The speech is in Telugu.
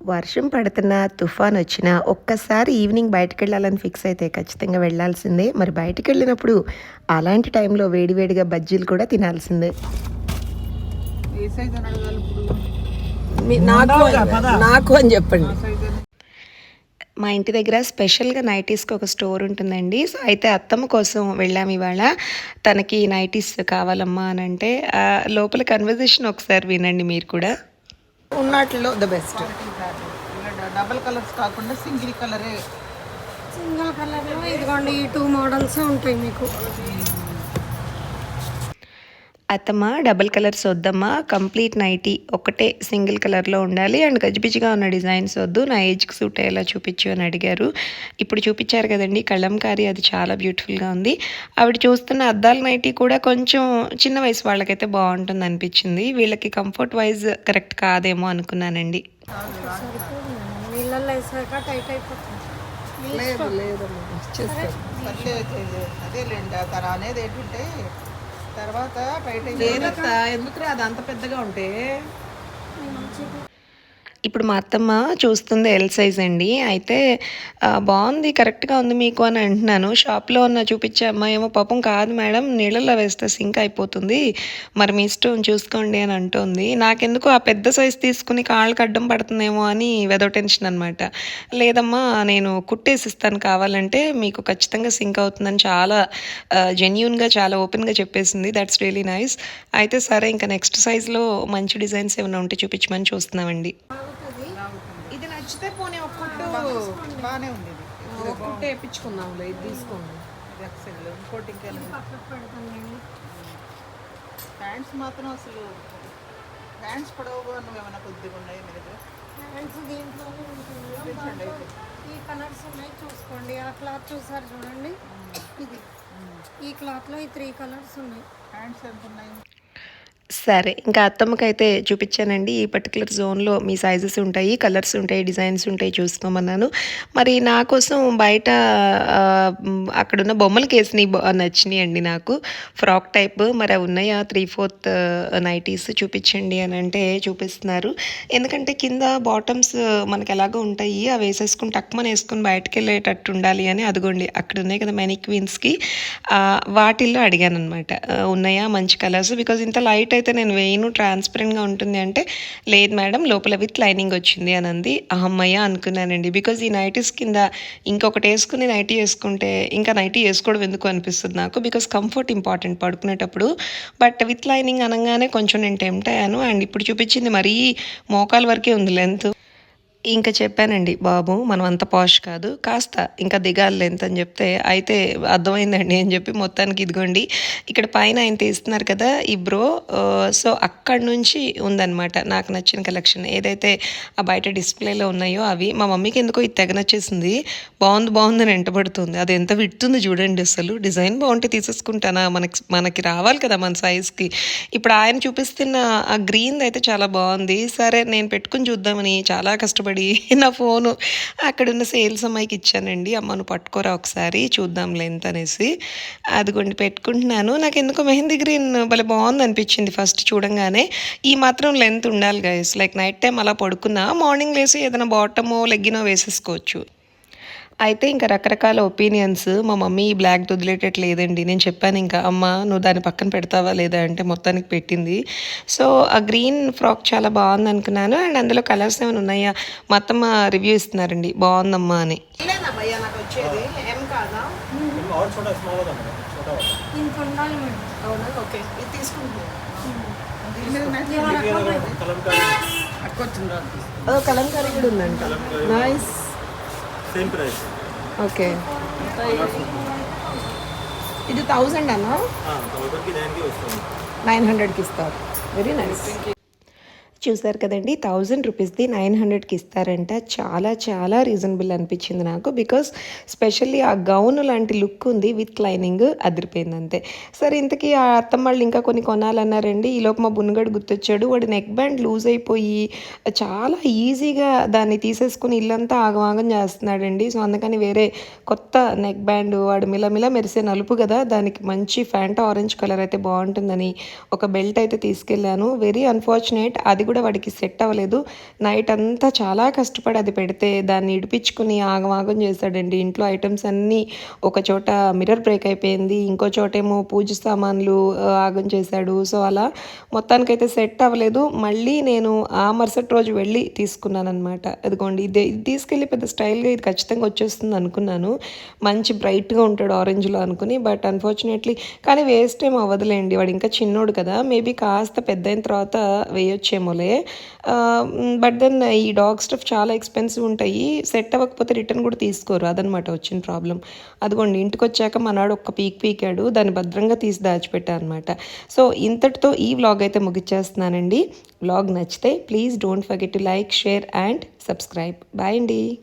వర్షం పడుతున్నా తుఫాన్ వచ్చినా ఒక్కసారి ఈవినింగ్ బయటకు వెళ్ళాలని ఫిక్స్ అయితే ఖచ్చితంగా వెళ్ళాల్సిందే. మరి బయటకు వెళ్ళినప్పుడు అలాంటి టైంలో వేడివేడిగా బజ్జీలు కూడా తినాల్సిందే. నాకు నాకు అని చెప్పండి. మా ఇంటి దగ్గర స్పెషల్గా నైటీస్కి ఒక స్టోర్ ఉంటుందండి. సో అయితే అత్తమ్మ కోసం వెళ్ళాము ఇవాళ. తనకి నైటీస్ కావాలమ్మా అని అంటే లోపల కన్వర్జేషన్ ఒకసారి వినండి మీరు కూడా. ఉన్నట్లో ద బెస్ట్. డబల్ కలర్స్ కాకుండా సింగిల్ కలరే. సింగిల్ కలర్లో ఇదిగోండి ఈ టూ మోడల్స్ ఉంటాయి మీకు. అత్తమ్మ డబుల్ కలర్స్ వద్దమ్మా. కంప్లీట్ నైటీ ఒకటే సింగిల్ కలర్లో ఉండాలి. అండ్ గజిబిజిగా ఉన్న డిజైన్స్ వద్దు. నా ఏజ్కి సూట్ అయ్యేలా చూపించు అని అడిగారు. ఇప్పుడు చూపించారు కదండి కళ్ళంకారి అది చాలా బ్యూటిఫుల్గా ఉంది. ఆవిడ చూస్తున్న అద్దాల నైటీ కూడా కొంచెం చిన్న వయసు వాళ్ళకైతే బాగుంటుంది అనిపించింది. వీళ్ళకి కంఫర్ట్ వైజ్ కరెక్ట్ కాదేమో అనుకున్నానండి. వేసాక టైట్ అయిపోతుంది. లేదు లేదు సర్లే అదేలేండి తన అనేది ఏంటంటే తర్వాత టైట్ లేదత్తా ఎందుకు అది అంత పెద్దగా ఉంటే? ఇప్పుడు మా అత్తమ్మ చూస్తుంది ఎల్ సైజ్ అండి. అయితే బాగుంది కరెక్ట్గా ఉంది మీకు అని అంటున్నాను. షాప్లో ఉన్న చూపించే అమ్మాయి ఏమో పాపం కాదు మేడం నీళ్ళల్లో వేస్తే సింక్ అయిపోతుంది. మరి మీ ఇష్టం చూసుకోండి అని అంటుంది. నాకెందుకు ఆ పెద్ద సైజ్ తీసుకుని కాళ్ళకి అడ్డం పడుతుందేమో అని వెదో టెన్షన్ అనమాట లేదమ్మా నేను కుట్టేసిస్తాను కావాలంటే మీకు ఖచ్చితంగా సింక్ అవుతుందని చాలా జెన్యున్గా చాలా ఓపెన్గా చెప్పేసింది. దట్స్ రియలీ నైస్ అయితే సరే ఇంకా నెక్స్ట్ సైజ్లో మంచి డిజైన్స్ ఏమైనా ఉంటే చూపించమని చూస్తున్నామండి. ఇది నచ్చితే పోనీ ఒక కుట్టు బాగానే ఉంది ఇది. కుట్టు వేయించుకుందాంలే ఇది తీసుకోండి. ఎక్సెల్ ఇంకోటి పెడతానండి. ప్యాంట్స్ మాత్రం అసలు ప్యాంట్స్ పొడవుగా నువ్వు ఏమైనా కొద్దిగా ఉన్నాయి మీ దగ్గర? దీంట్లోనే ఉంటుంది. ఈ కలర్స్ ఉన్నాయి చూసుకోండి. ఆ క్లాత్ చూసారు చూడండి. ఇది. ఈ క్లాత్లో ఈ త్రీ కలర్స్ ఉన్నాయి. హ్యాండ్స్ ఎంత ఉన్నాయి? సరే ఇంకా అత్తమ్మకైతే చూపించానండి. ఈ పర్టికులర్ జోన్లో మీ సైజెస్ ఉంటాయి కలర్స్ ఉంటాయి డిజైన్స్ ఉంటాయి చూసుకోమన్నాను. మరి నా కోసం బయట అక్కడున్న బొమ్మలకి కేసుని నచ్చినాయి అండి నాకు. ఫ్రాక్ టైప్ మరి అవి ఉన్నాయా? త్రీ ఫోర్త్ నైటీస్ చూపించండి అని అంటే చూపిస్తున్నారు. ఎందుకంటే కింద బాటమ్స్ మనకి ఎలాగో ఉంటాయి అవి వేసేసుకుని టక్మని వేసుకుని బయటకు వెళ్ళేటట్టు ఉండాలి అని అదిగోండి అక్కడ ఉన్నాయి కదా మెనీ క్వీన్స్కి వాటిల్లో అడిగాను అనమాట ఉన్నాయా? మంచి కలర్స్ బికాజ్ ఇంత లైట్ అయితే నేను వేయను ట్రాన్స్పరెంట్గా ఉంటుంది అంటే లేదు మేడం లోపల విత్ లైనింగ్ వచ్చింది అని అంది. అమ్మయ్య అనుకున్నానండి. బికాజ్ ఈ నైటీస్ కింద ఇంకొకటి వేసుకుని నైటీ వేసుకుంటే ఇంకా నైటీ వేసుకోవడం ఎందుకు అనిపిస్తుంది నాకు? బికాజ్ కంఫర్ట్ ఇంపార్టెంట్ పడుకునేటప్పుడు. బట్ విత్ లైనింగ్ అనగానే కొంచెం నేను టెంప్ట్ అయ్యాను అండ్ ఇప్పుడు చూపించింది మరీ మోకాల వరకే ఉంది లెంత్. ఇంకా చెప్పానండి బాబు మనం అంత పాష్ కాదు కాస్త ఇంకా దిగాలి ఎంత అని చెప్తే అయితే అర్థమైందండి అని చెప్పి మొత్తానికి ఇదిగోండి ఇక్కడ పైన ఆయన తీస్తున్నారు కదా ఈ బ్రో సో అక్కడ నుంచి ఉందన్నమాట నాకు నచ్చిన కలెక్షన్. ఏదైతే ఆ బయట డిస్ప్లేలో ఉన్నాయో అవి. మా మమ్మీకి ఎందుకో ఇది తెగ నచ్చేసింది. బాగుంది బాగుంది అని వెంటబడుతుంది. అది ఎంత విడుతుంది చూడండి అసలు. డిజైన్ బాగుంటే తీసేసుకుంటానా? మనకి మనకి రావాలి కదా మన సైజ్కి. ఇప్పుడు ఆయన చూపిస్తున్న ఆ గ్రీన్ అయితే చాలా బాగుంది. సరే నేను పెట్టుకుని చూద్దామని చాలా కష్టపడి నా ఫోను అక్కడున్న సేల్స్ అమ్మాయికి ఇచ్చానండి. అమ్మను పట్టుకోరా ఒకసారి చూద్దాం లెంత్ అనేసి. అదిగోండి పెట్టుకుంటున్నాను. నాకు ఎందుకో మెహందీ గ్రీన్ భలే బాగుంది అనిపించింది ఫస్ట్ చూడంగానే. ఈ మాత్రం లెంత్ ఉండాలి గైస్ లైక్ నైట్ టైం అలా పడుకున్నా మార్నింగ్ లేసి ఏదైనా బాటమో లెగ్గినో వేసేసుకోవచ్చు. అయితే ఇంకా రకరకాల ఒపీనియన్స్ మా మమ్మీ ఈ బ్లాక్ వదిలేటట్లేదండి నేను చెప్పాను ఇంకా అమ్మ నువ్వు దాని పక్కన పెడతావా లేదా అంటే మొత్తానికి పెట్టింది సో ఆ గ్రీన్ ఫ్రాక్ చాలా బాగుంది అనుకున్నాను అండ్ అందులో కలర్స్ ఏమైనా ఉన్నాయా మా అత్తమ్మ రివ్యూ ఇస్తున్నారండి బాగుందమ్మా అని కలంకారీ కూడా ఉందంట నైస్ సేమ్ ప్రైస్. ఓకే. ఇది థౌజండ్ అన్నా? నైన్ హండ్రెడ్కి ఇస్తారు. Very nice. చూసారు కదండి థౌజండ్ రూపీస్ది నైన్ హండ్రెడ్కి ఇస్తారంట. చాలా చాలా రీజనబుల్ అనిపించింది నాకు బికాస్ స్పెషల్లీ ఆ గౌన్ లాంటి లుక్ ఉంది విత్ లైనింగ్ అదిరిపోయింది అంతే. సరే ఇంతకీ ఆ అత్తమ్మ వాళ్ళు ఇంకా కొన్ని కొనాలన్నారండి. ఈలోపు మా బున్నగడు గుర్తొచ్చాడు వాడు నెక్ బ్యాండ్ లూజ్ అయిపోయి చాలా ఈజీగా దాన్ని తీసేసుకుని ఇల్లంతా ఆగమాగం చేస్తున్నాడండి. సో అందుకని వేరే కొత్త నెక్ బ్యాండ్ వాడు మిలమిల మెరిసే నలుపు కదా దానికి మంచి ఫ్యాంటా ఆరెంజ్ కలర్ అయితే బాగుంటుందని ఒక బెల్ట్ అయితే తీసుకెళ్ళాను. వెరీ అన్ఫార్చునేట్ అది కూడా వాడికి సెట్ అవ్వలేదు. నైట్ అంతా చాలా కష్టపడి అది పెడితే దాన్ని ఇడిపించుకుని ఆగమాగం చేశాడండి. ఇంట్లో ఐటమ్స్ అన్నీ ఒక చోట మిర్రర్ బ్రేక్ అయిపోయింది. ఇంకో చోటేమో పూజ సామాన్లు ఆగం చేశాడు. సో అలా మొత్తానికైతే సెట్ అవ్వలేదు. మళ్ళీ నేను ఆ మరుసటి రోజు వెళ్ళి తీసుకున్నాను అనమాట అదిగోండి ఇది ఇది తీసుకెళ్ళి పెద్ద స్టైల్గా ఇది ఖచ్చితంగా వచ్చేస్తుంది అనుకున్నాను. మంచి బ్రైట్గా ఉంటాడు ఆరెంజ్లో అనుకుని బట్ అన్ఫార్చునేట్లీ కానీ వేస్ట్ ఏం అవ్వదులేండి. వాడు ఇంకా చిన్నోడు కదా. మేబీ కాస్త పెద్ద అయిన తర్వాత వేయొచ్చేమోలే బట్ దెన్ ఈ డాగ్ స్టఫ్ చాలా ఎక్స్పెన్సివ్ ఉంటాయి. సెట్ అవ్వకపోతే రిటర్న్ కూడా తీసుకోరు. అదనమాట వచ్చిన ప్రాబ్లం అదిగోండి ఇంటికి వచ్చాక మనాడు ఒక్క పీక్ పీకాడు. దాన్ని భద్రంగా తీసి దాచిపెట్టా అనమాట సో ఇంతటితో ఈ వ్లాగ్ అయితే ముగిచ్చేస్తున్నానండి. వ్లాగ్ నచ్చితే please don't forget to like share and subscribe bye అండి.